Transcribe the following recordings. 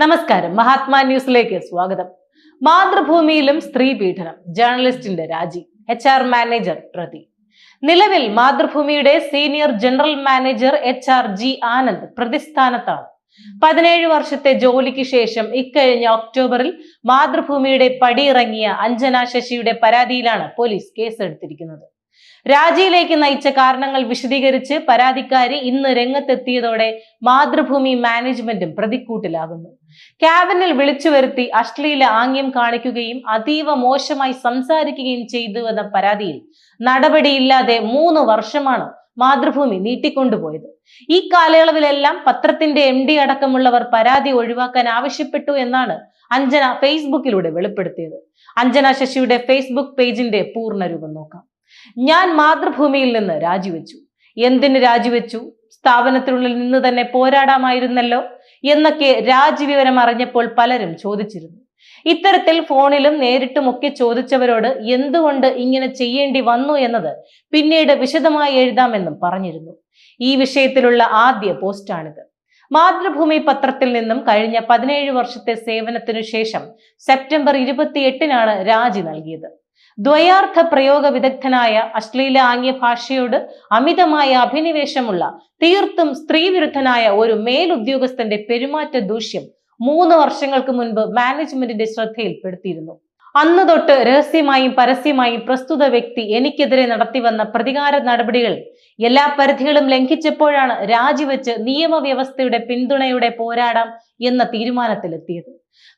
നമസ്കാരം. മഹാത്മാ ന്യൂസിലേക്ക് സ്വാഗതം. മാതൃഭൂമിയിലും സ്ത്രീ പീഡനം. ജേർണലിസ്റ്റിന്റെ രാജി. എച്ച് ആർ മാനേജർ പ്രതി. നിലവിൽ മാതൃഭൂമിയുടെ senior general manager H R G Anand പ്രതിസ്ഥാനത്താണ്. പതിനേഴ് വർഷത്തെ ജോലിക്ക് ശേഷം ഇക്കഴിഞ്ഞ ഒക്ടോബറിൽ മാതൃഭൂമിയുടെ പടിയിറങ്ങിയ അഞ്ജന ശശിയുടെ പരാതിയിലാണ് പോലീസ് കേസെടുത്തിരിക്കുന്നത്. രാജിയിലേക്ക് നയിച്ച കാരണങ്ങൾ വിശദീകരിച്ച് പരാതിക്കാരി ഇന്ന് രംഗത്തെത്തിയതോടെ മാതൃഭൂമി മാനേജ്മെന്റും പ്രതിക്കൂട്ടിലാകുന്നു. ക്യാബിനിൽ വിളിച്ചു വരുത്തി അശ്ലീല ആംഗ്യം കാണിക്കുകയും അതീവ മോശമായി സംസാരിക്കുകയും ചെയ്തുവെന്ന പരാതിയിൽ നടപടിയില്ലാതെ മൂന്ന് വർഷമാണ് മാതൃഭൂമി നീട്ടിക്കൊണ്ടുപോയത്. ഈ കാലയളവിലെല്ലാം പത്രത്തിന്റെ എം ഡി അടക്കമുള്ളവർ പരാതി ഒഴിവാക്കാൻ ആവശ്യപ്പെട്ടു എന്നാണ് അഞ്ജന ഫേസ്ബുക്കിലൂടെ വെളിപ്പെടുത്തിയത്. അഞ്ജന ശശിയുടെ ഫേസ്ബുക്ക് പേജിന്റെ പൂർണരൂപം നോക്കാം. ഞാൻ മാതൃഭൂമിയിൽ നിന്ന് രാജിവെച്ചു. എന്തിന് രാജിവെച്ചു? സ്ഥാപനത്തിനുള്ളിൽ നിന്ന് തന്നെ പോരാടാമായിരുന്നല്ലോ എന്നൊക്കെ രാജിവിവരം അറിഞ്ഞപ്പോൾ പലരും ചോദിച്ചിരുന്നു. ഇത്തരത്തിൽ ഫോണിലും നേരിട്ടുമൊക്കെ ചോദിച്ചവരോട് എന്തുകൊണ്ട് ഇങ്ങനെ ചെയ്യേണ്ടി വന്നു എന്നത് പിന്നീട് വിശദമായി എഴുതാമെന്നും പറഞ്ഞിരുന്നു. ഈ വിഷയത്തിലുള്ള ആദ്യ പോസ്റ്റാണിത്. മാതൃഭൂമി പത്രത്തിൽ നിന്നും കഴിഞ്ഞ പതിനേഴ് വർഷത്തെ സേവനത്തിനു ശേഷം സെപ്റ്റംബർ ഇരുപത്തിയെട്ടിനാണ് രാജി നൽകിയത്. ദ്വയാർത്ഥ പ്രയോഗ വിദഗ്ധനായ അശ്ലീല ആംഗ്യ ഭാഷയോട് അമിതമായ അഭിനിവേശമുള്ള തീർത്തും സ്ത്രീവിരുദ്ധനായ ഒരു മേലുദ്യോഗസ്ഥന്റെ പെരുമാറ്റ ദൂഷ്യം മൂന്ന് വർഷങ്ങൾക്ക് മുൻപ് മാനേജ്മെന്റിന്റെ ശ്രദ്ധയിൽപ്പെടുത്തിയിരുന്നു. അന്ന് തൊട്ട് രഹസ്യമായും പരസ്യമായും പ്രസ്തുത വ്യക്തി എനിക്കെതിരെ നടത്തിവന്ന പ്രതികാര നടപടികൾ എല്ലാ പരിധികളും ലംഘിച്ചപ്പോഴാണ് രാജിവെച്ച് നിയമവ്യവസ്ഥയുടെ പിന്തുണയോടെ പോരാടാം എന്ന തീരുമാനത്തിലെത്തിയത്.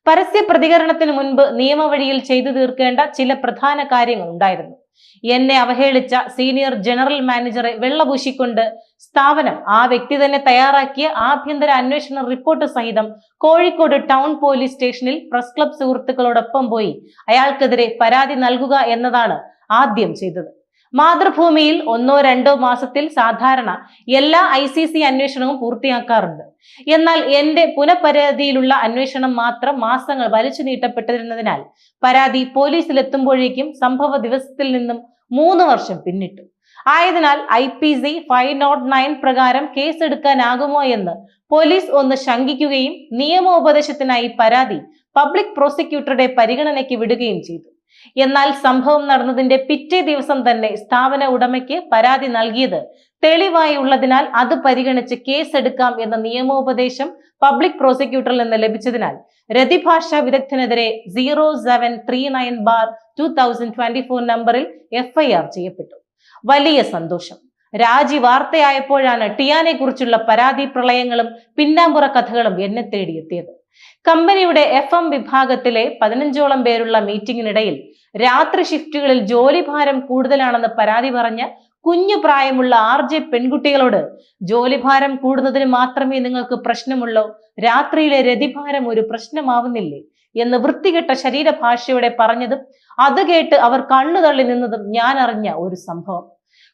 പരസ്യ പ്രതികരണത്തിന് മുൻപ് നിയമവഴിയിൽ ചെയ്തു തീർക്കേണ്ട ചില പ്രധാന കാര്യങ്ങൾ ഉണ്ടായിരുന്നു എന്നെ അവഹേളിച്ച സീനിയർ ജനറൽ മാനേജറെ വെള്ളപൂശിക്കൊണ്ട് സ്ഥാപനം ആ വ്യക്തി തന്നെ തയ്യാറാക്കിയ ആഭ്യന്തര അന്വേഷണ റിപ്പോർട്ട് സഹിതം കോഴിക്കോട് ടൗൺ പോലീസ് സ്റ്റേഷനിൽ പ്രസ് ക്ലബ് സുഹൃത്തുക്കളോടൊപ്പം പോയി അയാൾക്കെതിരെ പരാതി നൽകുക എന്നതാണ് ആദ്യം ചെയ്തത്. മാതൃഭൂമിയിൽ ഒന്നോ രണ്ടോ മാസത്തിൽ സാധാരണ എല്ലാ ഐ സി സി അന്വേഷണവും പൂർത്തിയാക്കാറുണ്ട്. എന്നാൽ എന്റെ പുനഃപരാതിയിലുള്ള അന്വേഷണം മാത്രം മാസങ്ങൾ വലിച്ചു നീട്ടപ്പെട്ടിരുന്നതിനാൽ പരാതി പോലീസിലെത്തുമ്പോഴേക്കും സംഭവ ദിവസത്തിൽ നിന്നും മൂന്ന് വർഷം പിന്നിട്ടു. ആയതിനാൽ I P C five nought nine പ്രകാരം കേസെടുക്കാനാകുമോ എന്ന് പോലീസ് ഒന്ന് ശങ്കിക്കുകയും നിയമോപദേശത്തിനായി പരാതി പബ്ലിക് പ്രോസിക്യൂട്ടറുടെ പരിഗണനയ്ക്ക് വിടുകയും ചെയ്തു. എന്നാൽ സംഭവം നടന്നതിന്റെ പിറ്റേ ദിവസം തന്നെ സ്ഥാപന ഉടമയ്ക്ക് പരാതി നൽകിയത് തെളിവായി ഉള്ളതിനാൽ അത് പരിഗണിച്ച് കേസെടുക്കാം എന്ന നിയമോപദേശം പബ്ലിക് പ്രോസിക്യൂട്ടറിൽ നിന്ന് ലഭിച്ചതിനാൽ രതിഭാഷ വിദഗ്ധനെതിരെ zero seven three nine bar two thousand twenty four നമ്പറിൽ എഫ്ഐആർ ചെയ്യപ്പെട്ടു. വലിയ സന്തോഷം. രാജി വാർത്തയായപ്പോഴാണ് ടിയാനെ കുറിച്ചുള്ള പരാതി പ്രളയങ്ങളും പിന്നാമ്പുറ കഥകളും എന്നെ തേടിയെത്തിയത്. കമ്പനിയുടെ എഫ് എം വിഭാഗത്തിലെ പതിനഞ്ചോളം പേരുള്ള മീറ്റിംഗിനിടയിൽ രാത്രി ഷിഫ്റ്റുകളിൽ ജോലിഭാരം കൂടുതലാണെന്ന് പരാതി പറഞ്ഞ് കുഞ്ഞു പ്രായമുള്ള ആർ ജെ പെൺകുട്ടികളോട് ജോലിഭാരം കൂടുന്നതിന് മാത്രമേ നിങ്ങൾക്ക് പ്രശ്നമുള്ളൂ. രാത്രിയിലെ രതിഭാരം ഒരു പ്രശ്നമാവുന്നില്ലേ എന്ന് വൃത്തികെട്ട ശരീരഭാഷയോടെ പറഞ്ഞതും അത് കേട്ട് അവർ കണ്ണു തള്ളി നിന്നതും ഞാൻ അറിഞ്ഞ ഒരു സംഭവം.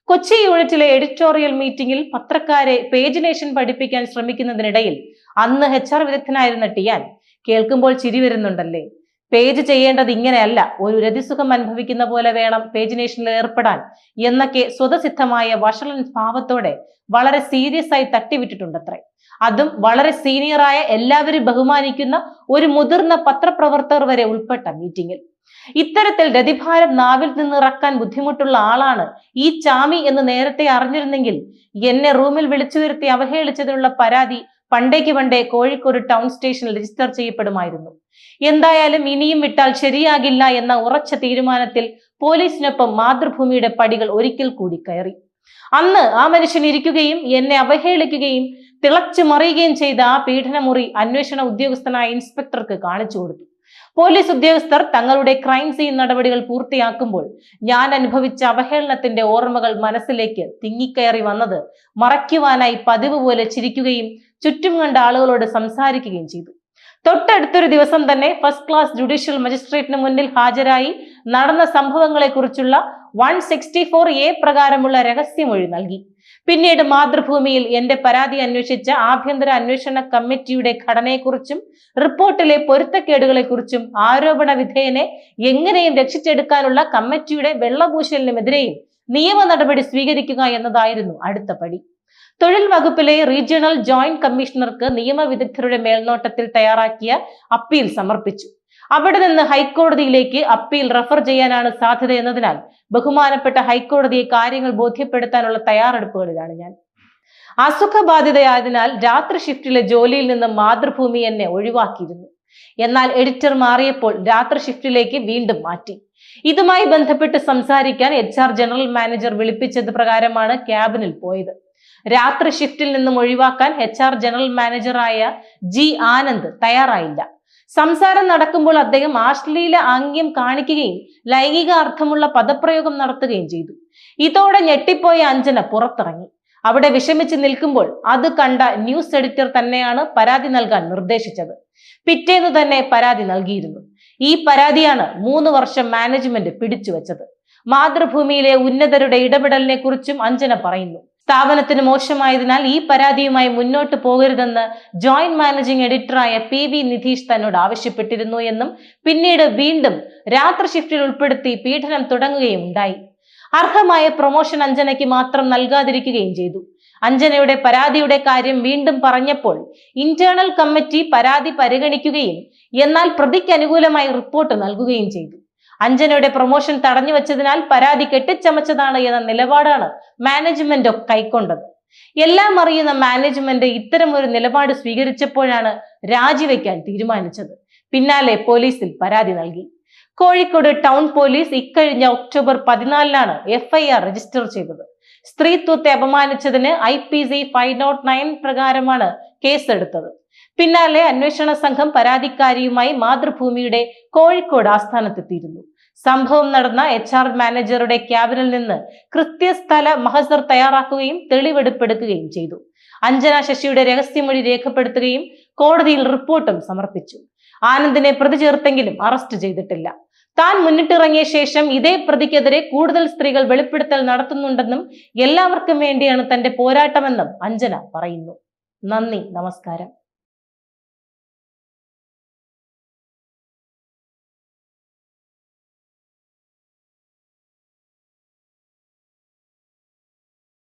കൊച്ചി യൂണിറ്റിലെ എഡിറ്റോറിയൽ മീറ്റിംഗിൽ പത്രക്കാരെ പേജിനേഷൻ പഠിപ്പിക്കാൻ ശ്രമിക്കുന്നതിനിടയിൽ അന്ന് എച്ച് ആർ വിദഗ്ധനായിരുന്ന ടിയാൻ കേൾക്കുമ്പോൾ ചിരി വരുന്നുണ്ടല്ലേ? പേജ് ചെയ്യേണ്ടത് ഇങ്ങനെയല്ല. ഒരു രതിസുഖം അനുഭവിക്കുന്ന പോലെ വേണം പേജിനേഷനിൽ ഏർപ്പെടാൻ എന്നൊക്കെ സ്വതസിദ്ധമായ വഷളൻ ഭാവത്തോടെ വളരെ സീരിയസ് ആയി തട്ടിവിട്ടിട്ടുണ്ടത്രേ. അതും വളരെ സീനിയറായ എല്ലാവരും ബഹുമാനിക്കുന്ന ഒരു മുതിർന്ന പത്രപ്രവർത്തകർ വരെ ഉൾപ്പെട്ട മീറ്റിംഗിൽ ഇത്തരത്തിൽ രതിഭാരം നാവിൽ നിന്ന് ഇറക്കാൻ ബുദ്ധിമുട്ടുള്ള ആളാണ് ഈ ചാമി എന്ന് നേരത്തെ അറിഞ്ഞിരുന്നെങ്കിൽ എന്നെ റൂമിൽ വിളിച്ചു വരുത്തി അവഹേളിച്ചതിനുള്ള പരാതി പണ്ടേക്ക് പണ്ടേ കോഴിക്കോട് ടൗൺ സ്റ്റേഷനിൽ രജിസ്റ്റർ ചെയ്യപ്പെടുമായിരുന്നു. എന്തായാലും ഇനിയും വിട്ടാൽ ശരിയാകില്ല എന്ന ഉറച്ച തീരുമാനത്തിൽ പോലീസിനൊപ്പം മാതൃഭൂമിയുടെ പടികൾ ഒരിക്കൽ കൂടി കയറി. അന്ന് ആ മനുഷ്യൻ ഇരിക്കുകയും എന്നെ അവഹേളിക്കുകയും തിളച്ചു മറിയുകയും ചെയ്ത ആ പീഡനമുറി അന്വേഷണ ഉദ്യോഗസ്ഥനായ ഇൻസ്പെക്ടർക്ക് കാണിച്ചു കൊടുത്തു. പോലീസ് ഉദ്യോഗസ്ഥർ തങ്ങളുടെ ക്രൈം സീൻ നടപടികൾ പൂർത്തിയാക്കുമ്പോൾ ഞാൻ അനുഭവിച്ച അവഹേളനത്തിന്റെ ഓർമ്മകൾ മനസ്സിലേക്ക് തിങ്ങിക്കയറി വന്നത് മറയ്ക്കുവാനായി പതിവ് പോലെ ചിരിക്കുകയും ചുറ്റും കണ്ട ആളുകളോട് സംസാരിക്കുകയും ചെയ്തു. തൊട്ടടുത്തൊരു ദിവസം തന്നെ ഫസ്റ്റ് ക്ലാസ് ജുഡീഷ്യൽ മജിസ്ട്രേറ്റിന് മുന്നിൽ ഹാജരായി നടന്ന സംഭവങ്ങളെക്കുറിച്ചുള്ള വൺ സിക്സ്റ്റി ഫോർ എ പ്രകാരമുള്ള രഹസ്യമൊഴി നൽകി. പിന്നീട് മാതൃഭൂമിയിൽ എന്റെ പരാതി അന്വേഷിച്ച ആഭ്യന്തര അന്വേഷണ കമ്മിറ്റിയുടെ ഘടനയെക്കുറിച്ചും റിപ്പോർട്ടിലെ പൊരുത്തക്കേടുകളെക്കുറിച്ചും ആരോപണ വിധേയനെ എങ്ങനെയും രക്ഷിച്ചെടുക്കാനുള്ള കമ്മിറ്റിയുടെ വെള്ളപൂശലിനുമെതിരെയും നിയമ നടപടി സ്വീകരിക്കുക എന്നതായിരുന്നു അടുത്ത പടി. തൊഴിൽ വകുപ്പിലെ റീജിയണൽ ജോയിന്റ് കമ്മീഷണർക്ക് നിയമവിദഗ്ധരുടെ മേൽനോട്ടത്തിൽ തയ്യാറാക്കിയ അപ്പീൽ സമർപ്പിച്ചു. അവിടെ നിന്ന് ഹൈക്കോടതിയിലേക്ക് അപ്പീൽ റഫർ ചെയ്യാനാണ് സാധ്യത എന്നതിനാൽ ബഹുമാനപ്പെട്ട ഹൈക്കോടതിയെ കാര്യങ്ങൾ ബോധ്യപ്പെടുത്താനുള്ള തയ്യാറെടുപ്പുകളിലാണ് ഞാൻ. അസുഖബാധിതയായതിനാൽ രാത്രി ഷിഫ്റ്റിലെ ജോലിയിൽ നിന്ന് മാതൃഭൂമി എന്നെ ഒഴിവാക്കിയിരുന്നു. എന്നാൽ എഡിറ്റർ മാറിയപ്പോൾ രാത്രി ഷിഫ്റ്റിലേക്ക് വീണ്ടും മാറ്റി. ഇതുമായി ബന്ധപ്പെട്ട് സംസാരിക്കാൻ എച്ച് ജനറൽ മാനേജർ വിളിപ്പിച്ചത് പ്രകാരമാണ് ക്യാബിനിൽ പോയത്. രാത്രി ഷിഫ്റ്റിൽ നിന്നും ഒഴിവാക്കാൻ എച്ച് ആർ ജനറൽ മാനേജറായ ജി ആനന്ദ് തയ്യാറായില്ല. സംസാരം നടക്കുമ്പോൾ അദ്ദേഹം ആശ്ലീല ആംഗ്യം കാണിക്കുകയും ലൈംഗിക അർത്ഥമുള്ള പദപ്രയോഗം നടത്തുകയും ചെയ്തു. ഇതോടെ ഞെട്ടിപ്പോയ അഞ്ജന പുറത്തിറങ്ങി. അവിടെ വിഷമിച്ച് നിൽക്കുമ്പോൾ അത് കണ്ട ന്യൂസ് എഡിറ്റർ തന്നെയാണ് പരാതി നൽകാൻ നിർദ്ദേശിച്ചത്. പിറ്റേന്ന് തന്നെ പരാതി നൽകിയിരുന്നു. ഈ പരാതിയാണ് മൂന്ന് വർഷം മാനേജ്മെന്റ് പിടിച്ചുവെച്ചത്. മാതൃഭൂമിയിലെ ഉന്നതരുടെ ഇടപെടലിനെ കുറിച്ചും അഞ്ജന പറയുന്നു. സ്ഥാപനത്തിന് മോശമായതിനാൽ ഈ പരാതിയുമായി മുന്നോട്ട് പോകരുതെന്ന് ജോയിന്റ് മാനേജിംഗ് എഡിറ്ററായ പി വി നിധീഷ് തന്നോട് ആവശ്യപ്പെട്ടിരുന്നു എന്നും പിന്നീട് വീണ്ടും രാത്രി ഷിഫ്റ്റിൽ ഉൾപ്പെടുത്തി പീഡനം തുടങ്ങുകയും ഉണ്ടായി അർഹമായ പ്രൊമോഷൻ അഞ്ജനയ്ക്ക് മാത്രം നൽകാതിരിക്കുകയും ചെയ്തു. അഞ്ജനയുടെ പരാതിയുടെ കാര്യം വീണ്ടും പറഞ്ഞപ്പോൾ ഇന്റേണൽ കമ്മിറ്റി പരാതി പരിഗണിക്കുകയും എന്നാൽ പ്രതിക്ക് അനുകൂലമായി റിപ്പോർട്ട് നൽകുകയും ചെയ്തു. അഞ്ജനയുടെ പ്രൊമോഷൻ തടഞ്ഞു വെച്ചതിനാൽ പരാതി കെട്ടിച്ചമച്ചതാണ് എന്ന നിലപാടാണ് മാനേജ്മെന്റ് കൈക്കൊണ്ടത്. എല്ലാം അറിയുന്ന മാനേജ്മെന്റ് ഇത്തരം ഒരു നിലപാട് സ്വീകരിച്ചപ്പോഴാണ് രാജിവെക്കാൻ തീരുമാനിച്ചത്. പിന്നാലെ പോലീസിൽ പരാതി നൽകി. കോഴിക്കോട് ടൗൺ പോലീസ് ഇക്കഴിഞ്ഞ ഒക്ടോബർ പതിനാലിനാണ് എഫ്ഐആർ രജിസ്റ്റർ ചെയ്തത്. സ്ത്രീത്വത്തെ അപമാനിച്ചതിന് I P C five nought nine പ്രകാരമാണ് കേസെടുത്തത്. പിന്നാലെ അന്വേഷണ സംഘം പരാതിക്കാരിയുമായി മാതൃഭൂമിയുടെ കോഴിക്കോട് ആസ്ഥാനത്തെത്തിയിരുന്നു. സംഭവം നടന്ന എച്ച് ആർ മാനേജറുടെ ക്യാബിനിൽ നിന്ന് കൃത്യസ്ഥല മഹസർ തയ്യാറാക്കുകയും തെളിവെടുപ്പെടുക്കുകയും ചെയ്തു. അഞ്ജന ശശിയുടെ രഹസ്യമൊഴി രേഖപ്പെടുത്തുകയും കോടതിയിൽ റിപ്പോർട്ടും സമർപ്പിച്ചു. ആനന്ദിനെ പ്രതി ചേർത്തെങ്കിലും അറസ്റ്റ് ചെയ്തിട്ടില്ല. താൻ മുന്നിട്ടിറങ്ങിയ ശേഷം ഇതേ പ്രതിക്കെതിരെ കൂടുതൽ സ്ത്രീകൾ വെളിപ്പെടുത്തൽ നടത്തുന്നുണ്ടെന്നും എല്ലാവർക്കും വേണ്ടിയാണ് തന്റെ പോരാട്ടമെന്നും അഞ്ജന പറയുന്നു. നന്ദി നമസ്കാരം.